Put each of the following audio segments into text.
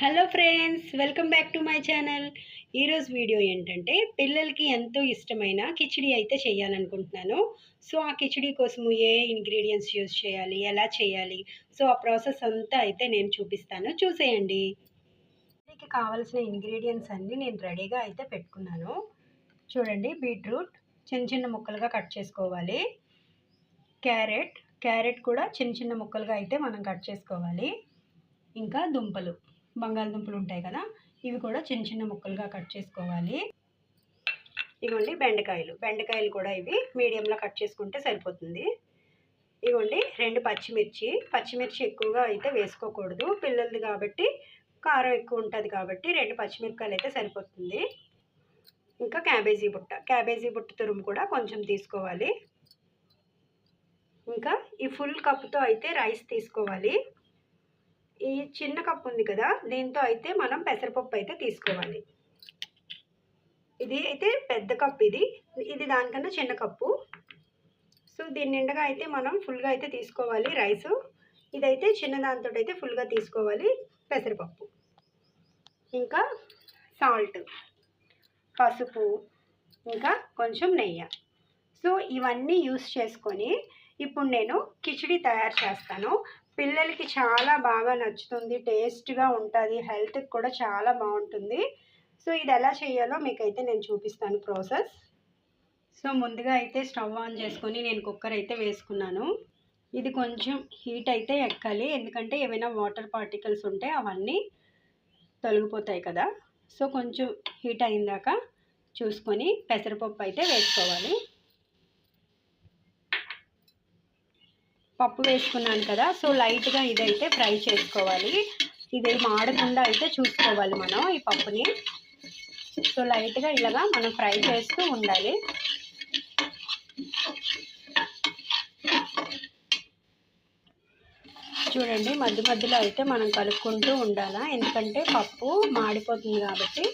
Hello friends welcome back to my channel ఈరోజు video ఏంటంటే పిల్లలకి ఎంతో ఇష్టమైన కిచిడి అయితే చేయాలనుకుంటున్నాను. సో ఆ కిచిడి కోసము ఏ ఇంగ్రీడియంట్స్ యూజ్ చేయాలి ఎలా చేయాలి? సో ఆ ప్రాసెస్ అంతా అయితే నేను చూపిస్తాను. చూసేయండి. దీనికి కావాల్సిన ఇంగ్రీడియంట్స్ అన్నీ నేను రెడీగా అయితే పెట్టుకున్నాను. చూడండి బీట్రూట్ చిన్న చిన్న ముక్కలుగా కట్ చేసుకోవాలి. క్యారెట్ క్యారెట్ కూడా చిన్న చిన్న ముక్కలుగా అయితే మనం కట్ చేసుకోవాలి. ఇంకా దుంపలు. బంగాళదుంపలు ఉంటాయి కదా ఇవి కూడా చిన్న చిన్న ముక్కలుగా కట్ చేసుకోవాలి. ఇవ్వండి బెండకాయలు. బెండకాయలు కూడా ఇవి మీడియంలో కట్ చేసుకుంటే సరిపోతుంది. ఇవ్వండి రెండు పచ్చిమిర్చి. పచ్చిమిర్చి ఎక్కువగా అయితే వేసుకోకూడదు. పిల్లలది కాబట్టి కారం ఎక్కువ ఉంటుంది కాబట్టి రెండు పచ్చిమిరపకాయలు అయితే సరిపోతుంది. ఇంకా క్యాబేజీ బుట్ట. క్యాబేజీ బుట్ట తురుము కూడా కొంచెం తీసుకోవాలి. ఇంకా ఈ ఫుల్ కప్తో అయితే రైస్ తీసుకోవాలి. ఈ చిన్న కప్పు ఉంది కదా దీంతో అయితే మనం పెసరపప్పు అయితే తీసుకోవాలి. ఇది అయితే పెద్ద కప్పు ఇది. ఇది దానికన్నా చిన్న కప్పు. సో దీని నిండగా అయితే మనం ఫుల్గా అయితే తీసుకోవాలి రైస్. ఇదైతే చిన్న దాంతో అయితే ఫుల్గా తీసుకోవాలి పెసరపప్పు. ఇంకా సాల్ట్ పసుపు ఇంకా కొంచెం నెయ్యి. సో ఇవన్నీ యూస్ చేసుకొని ఇప్పుడు నేను కిచిడి తయారు చేస్తాను. పిల్లలకి చాలా బాగా నచ్చుతుంది టేస్ట్గా ఉంటుంది హెల్త్కి కూడా చాలా బాగుంటుంది. సో ఇది ఎలా చేయాలో మీకైతే నేను చూపిస్తాను ప్రాసెస్. సో ముందుగా అయితే స్టవ్ ఆన్ చేసుకొని నేను కుక్కర్ అయితే వేసుకున్నాను. ఇది కొంచెం హీట్ అయితే ఎక్కాలి. ఎందుకంటే ఏమైనా వాటర్ పార్టికల్స్ ఉంటే అవన్నీ తొలగిపోతాయి కదా. సో కొంచెం హీట్ అయిందాక చూసుకొని పెసరపప్పు అయితే వేసుకోవాలి. పప్పు వేసుకున్నాను కదా సో లైట్గా ఇదైతే ఫ్రై చేసుకోవాలి. ఇది మాడకుండా అయితే చూసుకోవాలి మనం ఈ పప్పుని. సో లైట్గా ఇలాగా మనం ఫ్రై చేస్తూ ఉండాలి. చూడండి మధ్య మధ్యలో అయితే మనం కలుపుకుంటూ ఉండాలా? ఎందుకంటే పప్పు మాడిపోతుంది కాబట్టి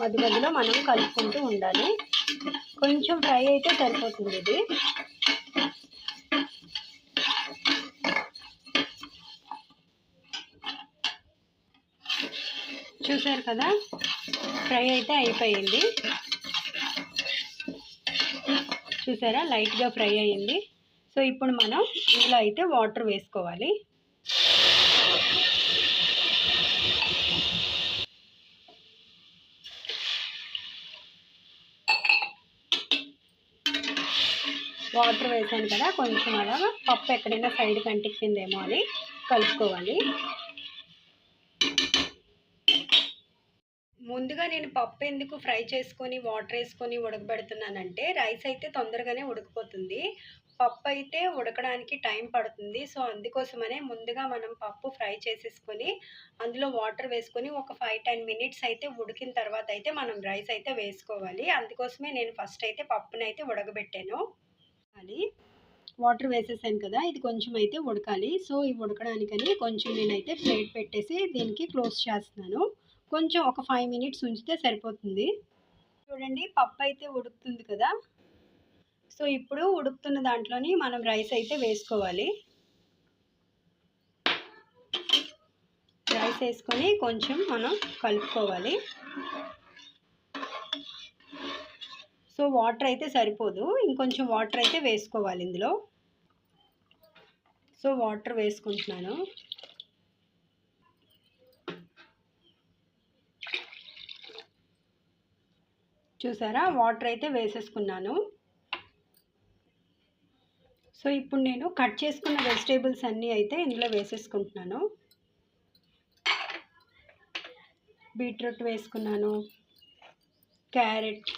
మధ్య మధ్యలో మనం కలుపుకుంటూ ఉండాలి. కొంచెం ఫ్రై అయితే సరిపోతుంది ఇది. చూసారు కదా? ఫ్రై అయితే అయిపోయింది. చూసారా? లైట్గా ఫ్రై అయ్యింది సో ఇప్పుడు మనం ఇందులో అయితే వాటర్ వేసుకోవాలి. వాటర్ వేసాను కదా? కొంచెం అలా పప్పు ఎక్కడైనా సైడ్ కంటికిందేమో అని కలుపుకోవాలి. ముందుగా నేను పప్పు ఎందుకు ఫ్రై చేసుకొని వాటర్ వేసుకొని ఉడకబెడుతున్నానంటే రైస్ అయితే తొందరగానే ఉడికిపోతుంది. పప్పు అయితే ఉడకడానికి టైం పడుతుంది. సో అందుకోసమనే ముందుగా మనం పప్పు ఫ్రై చేసేసుకొని అందులో వాటర్ వేసుకొని ఒక ఫైవ్ టెన్ మినిట్స్ అయితే ఉడికిన తర్వాత అయితే మనం రైస్ అయితే వేసుకోవాలి. అందుకోసమే నేను ఫస్ట్ అయితే పప్పుని అయితే ఉడకబెట్టాను. అది వాటర్ వేసేసాను కదా ఇది కొంచెం అయితే ఉడకాలి. సో ఇవి ఉడకడానికని కొంచెం నేనైతే ప్లేట్ పెట్టేసి దీనికి క్లోజ్ చేస్తున్నాను. కొంచెం ఒక ఫైవ్ మినిట్స్ ఉంచితే సరిపోతుంది. చూడండి పప్పు అయితే ఉడుకుతుంది కదా. సో ఇప్పుడు ఉడుకుతున్న దాంట్లోని మనం రైస్ అయితే వేసుకోవాలి. రైస్ వేసుకొని కొంచెం మనం కలుపుకోవాలి. సో వాటర్ అయితే సరిపోదు. ఇంకొంచెం వాటర్ అయితే వేసుకోవాలి ఇందులో. సో వాటర్ వేసుకుంటున్నాను. చూసారా? వాటర్ అయితే వేసేసుకున్నాను. సో ఇప్పుడు నేను కట్ చేసుకున్న వెజిటేబుల్స్ అన్నీ అయితే ఇందులో వేసేసుకుంటున్నాను. బీట్రూట్ వేసుకున్నాను. క్యారెట్.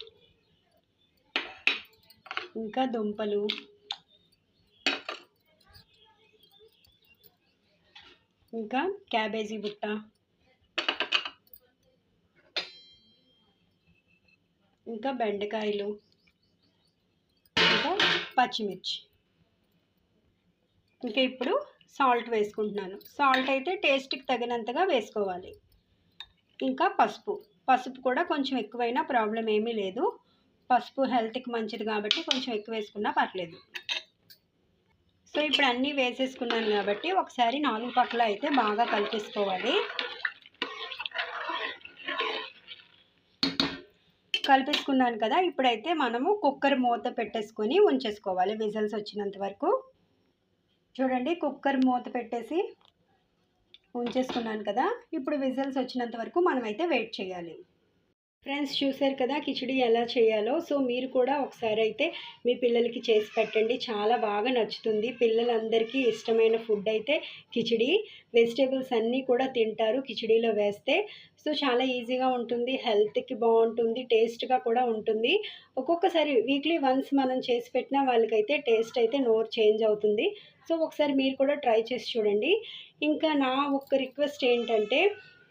ఇంకా దుంపలు. ఇంకా క్యాబేజీ బుట్ట. ఇంకా బెండకాయలు ఇంకా పచ్చిమిర్చి. ఇంకా ఇప్పుడు సాల్ట్ వేసుకుంటున్నాను. సాల్ట్ అయితే టేస్ట్కి తగినంతగా వేసుకోవాలి. ఇంకా పసుపు. పసుపు కూడా కొంచెం ఎక్కువైనా ప్రాబ్లం ఏమీ లేదు. పసుపు హెల్త్కి మంచిది కాబట్టి కొంచెం ఎక్కువ వేసుకున్నా పర్లేదు. సో ఇప్పుడు అన్నీ వేసేసుకున్నాను కాబట్టి ఒకసారి నాలుగు పక్కల అయితే బాగా కలిపేసుకోవాలి. కలిపేసుకున్నాను కదా ఇప్పుడైతే మనము కుక్కర్ మూత పెట్టేసుకొని ఉంచేసుకోవాలి విజిల్స్ వచ్చినంత వరకు. చూడండి కుక్కర్ మూత పెట్టేసి ఉంచేసుకున్నాను కదా ఇప్పుడు విజిల్స్ వచ్చినంత వరకు మనమైతే వెయిట్ చేయాలి. ఫ్రెండ్స్ చూశారు కదా కిచిడి ఎలా చేయాలో. సో మీరు కూడా ఒకసారి అయితే మీ పిల్లలకి చేసి పెట్టండి. చాలా బాగా నచ్చుతుంది. పిల్లలందరికీ ఇష్టమైన ఫుడ్ అయితే కిచిడి. వెజిటేబుల్స్ అన్నీ కూడా తింటారు కిచిడీలో వేస్తే. సో చాలా ఈజీగా ఉంటుంది. హెల్త్కి బాగుంటుంది. టేస్ట్గా కూడా ఉంటుంది. ఒక్కొక్కసారి వీక్లీ వన్స్ మనం చేసి పెట్టినా వాళ్ళకైతే టేస్ట్ అయితే నోరు చేంజ్ అవుతుంది. సో ఒకసారి మీరు కూడా ట్రై చేసి చూడండి. ఇంకా నా ఒక్క రిక్వెస్ట్ ఏంటంటే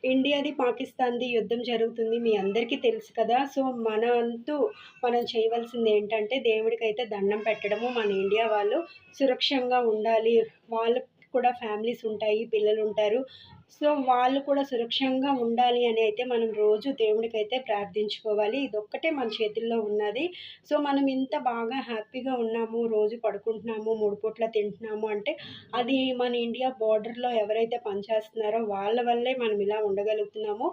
ఇండియాది పాకిస్తాన్ది యుద్ధం జరుగుతుంది మీ అందరికీ తెలుసు కదా. సో మన అంతు మనం చేయవలసింది ఏంటంటే దేవుడికైతే దండం పెట్టడము. మన ఇండియా వాళ్ళు సురక్షంగా ఉండాలి. వాళ్ళకు కూడా ఫ్యామిలీస్ ఉంటాయి పిల్లలు ఉంటారు. సో వాళ్ళు కూడా సురక్షంగా ఉండాలి అని అయితే మనం రోజు దేవుడికి అయితే ప్రార్థించుకోవాలి. ఇదొక్కటే మన చేతుల్లో ఉన్నది. సో మనం ఇంత బాగా హ్యాపీగా ఉన్నాము రోజు పడుకుంటున్నాము మూడు పూట్ల తింటున్నాము అంటే అది మన ఇండియా బార్డర్లో ఎవరైతే పనిచేస్తున్నారో వాళ్ళ వల్లే మనం ఇలా ఉండగలుగుతున్నాము.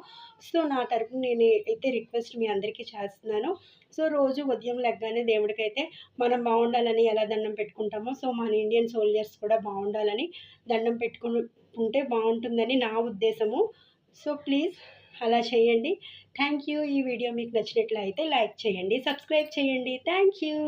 సో నా తరపున నేను అయితే రిక్వెస్ట్ మీ అందరికీ చేస్తున్నాను. సో రోజు ఉదయం లెగ్గానే దేవుడికి అయితే మనం బాగుండాలని ఎలా దండం పెట్టుకుంటామో సో మన ఇండియన్ సోల్జర్స్ కూడా బాగుండాలని దండం పెట్టుకుని ఉంటే బాగుంటుందని నా ఉద్దేశము. సో ప్లీజ్ అలా చేయండి. Thank you. ఈ వీడియో మీకు నచ్చినట్లయితే లైక్ చేయండి సబ్స్క్రైబ్ చేయండి. Thank you.